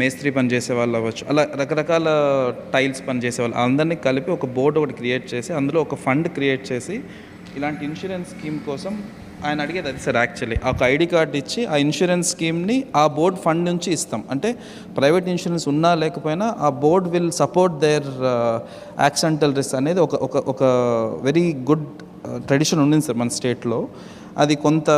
మేస్త్రి పని చేసే వాళ్ళు అవ్వచ్చు. అలా రకరకాల టైల్స్ పని చేసే వాళ్ళు అందరినీ కలిపి ఒక బోర్డు ఒకటి క్రియేట్ చేసి అందులో ఒక ఫండ్ క్రియేట్ చేసి ఇలాంటి ఇన్సూరెన్స్ స్కీమ్ కోసం ఆయన అడిగేది అది సార్ యాక్చువల్లీ. ఒక ఐడి కార్డు ఇచ్చి ఆ ఇన్సూరెన్స్ స్కీమ్ని ఆ బోర్డ్ ఫండ్ నుంచి ఇస్తాం. అంటే ప్రైవేట్ ఇన్సూరెన్స్ ఉన్నా లేకపోయినా ఆ board will support there accidental risk అనేది ఒక ఒక ఒక వెరీ గుడ్ ట్రెడిషన్ ఉండింది సార్ మన స్టేట్లో. అది కొంత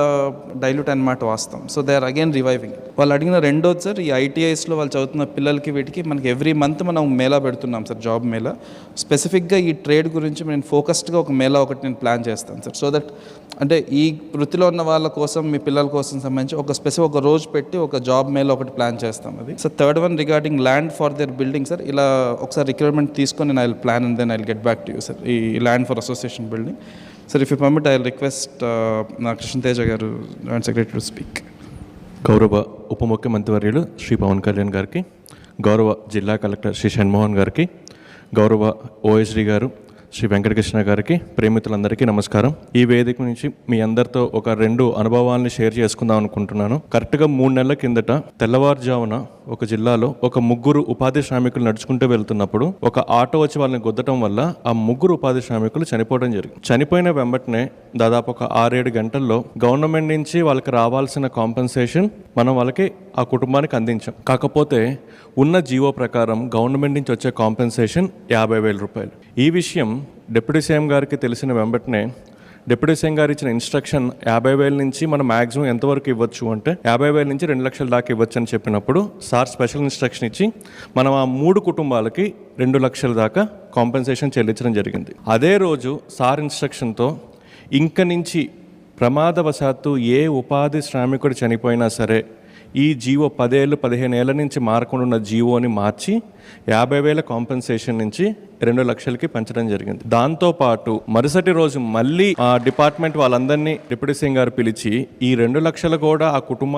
డైల్యూట్ అనమాట వాస్తాం so they are again reviving వాళ్ళు అడిగిన రెండోది సార్ ఈ ఐటీఐస్లో వాళ్ళు చదువుతున్న పిల్లలకి వీటికి మనకి ఎవ్రీ మంత్ మనం మేళా పెడుతున్నాం సార్ జాబ్ మేళా. స్పెసిఫిక్గా ఈ ట్రేడ్ గురించి నేను ఫోకస్డ్గా ఒక మేళా ఒకటి నేను ప్లాన్ చేస్తాను సార్ సో దట్ అంటే ఈ వృత్తిలో ఉన్న వాళ్ళ కోసం మీ పిల్లల కోసం సంబంధించి ఒక స్పెసిఫిక్ ఒక రోజు పెట్టి ఒక జాబ్ మేళా ఒకటి ప్లాన్ చేస్తాం అది. So third one regarding land for the building sir ఇలా ఒకసారి రిక్వైర్మెంట్ తీసుకొని నేను I plan and then I get back to you sir ఈ land for association building sir if you permit I request నా కృష్ణతేజ గారు joint secretary to speak గౌరవ ఉప ముఖ్యమంత్రివర్యులు శ్రీ పవన్ కళ్యాణ్ గారికి గౌరవ జిల్లా కలెక్టర్ శ్రీ షణ్మోహన్ గారికి గౌరవ ఓఎస్డి గారు శ్రీ వెంకటకృష్ణ గారికి ప్రేమితులందరికీ నమస్కారం ఈ వేదిక నుంచి మీ అందరితో ఒక రెండు అనుభవాల్ని షేర్ చేసుకుందాం అనుకుంటున్నాను. కరెక్ట్గా మూడు నెలల కిందట తెల్లవారుజామున ఒక జిల్లాలో ఒక ముగ్గురు ఉపాధి శ్రామికులు నడుచుకుంటూ వెళ్తున్నప్పుడు ఒక ఆటో వచ్చి వాళ్ళని గుద్దటం వల్ల ఆ ముగ్గురు ఉపాధి శ్రామికులు చనిపోవడం జరిగింది. చనిపోయిన వెంబటనే దాదాపు ఒక ఆరేడు గంటల్లో గవర్నమెంట్ నుంచి వాళ్ళకి రావాల్సిన కాంపెన్సేషన్ మనం వాళ్ళకి ఆ కుటుంబానికి అందించాం. కాకపోతే ఉన్న జీవో ప్రకారం గవర్నమెంట్ నుంచి వచ్చే కాంపెన్సేషన్ యాభై వేల రూపాయలు. ఈ విషయం డిప్యూటీ సీఎం గారికి తెలిసిన వెంబటనే డిప్యూటీ సీఎం గారు ఇచ్చిన ఇన్స్ట్రక్షన్ యాభై వేల నుంచి మనం మాక్సిమం ఎంతవరకు ఇవ్వచ్చు అంటే యాభై వేల నుంచి రెండు లక్షల దాకా ఇవ్వచ్చు అని చెప్పినప్పుడు సార్ స్పెషల్ ఇన్స్ట్రక్షన్ ఇచ్చి మనం ఆ మూడు కుటుంబాలకి రెండు లక్షల దాకా కాంపెన్సేషన్ చెల్లించడం జరిగింది. అదే రోజు సార్ ఇన్స్ట్రక్షన్తో ఇంక నుంచి ప్రమాదవశాత్తు ఏ ఉపాధి శ్రామికుడు చనిపోయినా సరే ఈ జీవో పదేళ్ళు పదిహేను ఏళ్ళ నుంచి మారకుండా ఉన్న జీవోని మార్చి యాభై వేల కాంపెన్సేషన్ నుంచి రెండు లక్షలకి పెంచడం జరిగింది. దాంతోపాటు మరుసటి రోజు మళ్ళీ ఆ డిపార్ట్మెంట్ వాళ్ళందరినీ డిప్యూటీ సింగ్ గారు పిలిచి ఈ రెండు లక్షలు కూడా ఆ కుటుంబం